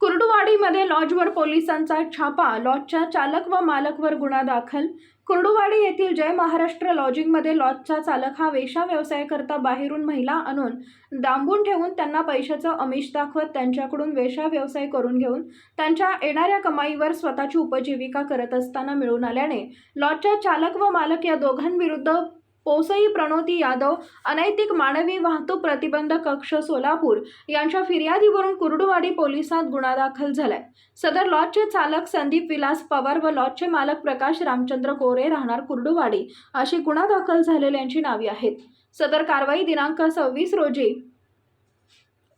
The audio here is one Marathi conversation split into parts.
कुर्डुवाडीमध्ये लॉजवर पोलिसांचा छापा लॉजच्या चालक व मालकवर गुन्हा दाखल. कुर्डुवाडी येथील जय महाराष्ट्र लॉजिंगमध्ये लॉजचा चालक हा वेशा व्यवसाय करता बाहेरून महिला आणून दांबून ठेवून त्यांना पैशाचं अमिष दाखवत त्यांच्याकडून वेशा व्यवसाय करून घेऊन त्यांच्या येणाऱ्या कमाईवर स्वतःची उपजीविका करत असताना मिळून आल्याने लॉजच्या चालक व मालक या दोघांविरुद्ध पोसई प्रणोती यादव अनैतिक मानवी वाहतूक प्रतिबंध कक्ष सोलापूर यांच्या फिर्यादीवरून कुर्डुवाडी पोलिसात गुन्हा दाखल झालाय. सदर लॉजचे चालक संदीप विलास पवार व लॉजचे मालक प्रकाश रामचंद्र कोरे राहणार कुर्डुवाडी अशी गुन्हा दाखल झालेल्यांची नावे आहेत. सदर कारवाई दिनांक सव्वीस रोजी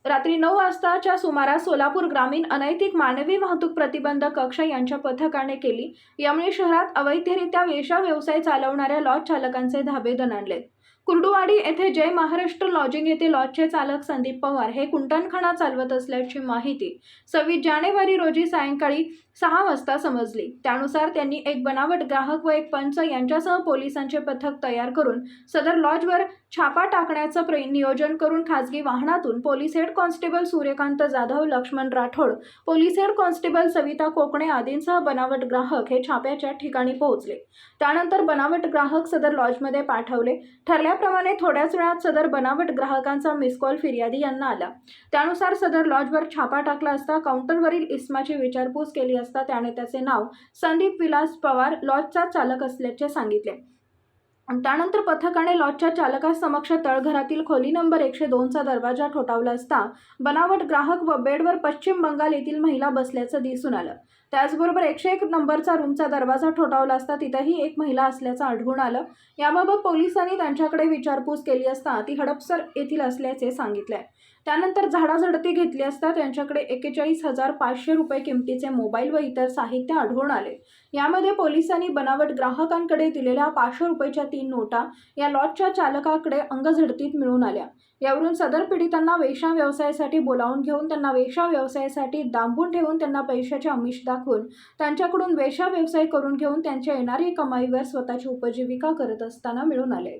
रात्री नऊ वाजताच्या सुमारास सोलापूर ग्रामीण अनैतिक मानवी वाहतूक प्रतिबंध कक्ष यांच्या पथकाने केली. यामुळे शहरात अवैधरित्या वेशा व्यवसाय चालवणाऱ्या लॉज चालकांचे धाबे दणाणले. कुर्डुवाडी येथे जय महाराष्ट्र लॉजिंग येथे लॉजचे चालक संदीप पवार हे कुंटणखाना चालवत असल्याची माहिती सव्वीस जानेवारी रोजी सायंकाळी सहा वाजता समजली. त्यानुसार त्यांनी एक बनावट ग्राहक व एक पंच यांच्यासह पोलिसांचे पथक तयार करून सदर लॉजवर छापा टाकण्याचं प्र नियोजन करून खासगी वाहनातून police head constable Suryakant Jadhav Laxman Rathod police head constable Savita Kokane आदींसह बनावट ग्राहक हे छाप्याच्या ठिकाणी पोहोचले. त्यानंतर बनावट ग्राहक सदर लॉजमध्ये पाठवले. ठरल्याप्रमाणे थोड्याच वेळात सदर बनावट ग्राहकांचा मिस कॉल फिर्यादी यांना आला. त्यानुसार सदर लॉजवर छापा टाकला असता काउंटरवरील इस्माची विचारपूस केली असता त्याने त्याचे नाव संदीप विलास पवार लॉजचा चालक असल्याचे सांगितले. त्यानंतर पथकाने लॉजच्या चालकासमक्ष तळघरातील खोली नंबर एकशे दोनचा दरवाजा ठोठावला असता बनावट ग्राहक व बेडवर पश्चिम बंगाल येथील महिला बसल्याचं दिसून आलं. त्याचबरोबर एकशे एक नंबरचा रूमचा दरवाजा ठोठावला असता तिथंही एक महिला असल्याचं आढळून आलं. याबाबत पोलिसांनी त्यांच्याकडे विचारपूस केली असता ती हडपसर येथील असल्याचे सांगितले त्यानंतर झाडाझडती घेतली असता त्यांच्याकडे एकेचाळीस हजार पाचशे रुपये किमतीचे मोबाईल व इतर साहित्य आढळून आले. यामध्ये पोलिसांनी बनावट ग्राहकांकडे दिलेल्या पाचशे रुपयाच्या तीन नोटा या लॉजच्या चालकाकडे अंगझडतीत मिळून आल्या. यावरून सदर पीडितांना वेशा व्यवसायासाठी बोलावून घेऊन त्यांना वेशा व्यवसायासाठी दांबून ठेवून त्यांना पैशाचे आमिष दाखवून त्यांच्याकडून वेशा व्यवसाय करून घेऊन त्यांच्या येणारी कमाईवर स्वतःची उपजीविका करत असताना मिळून आले.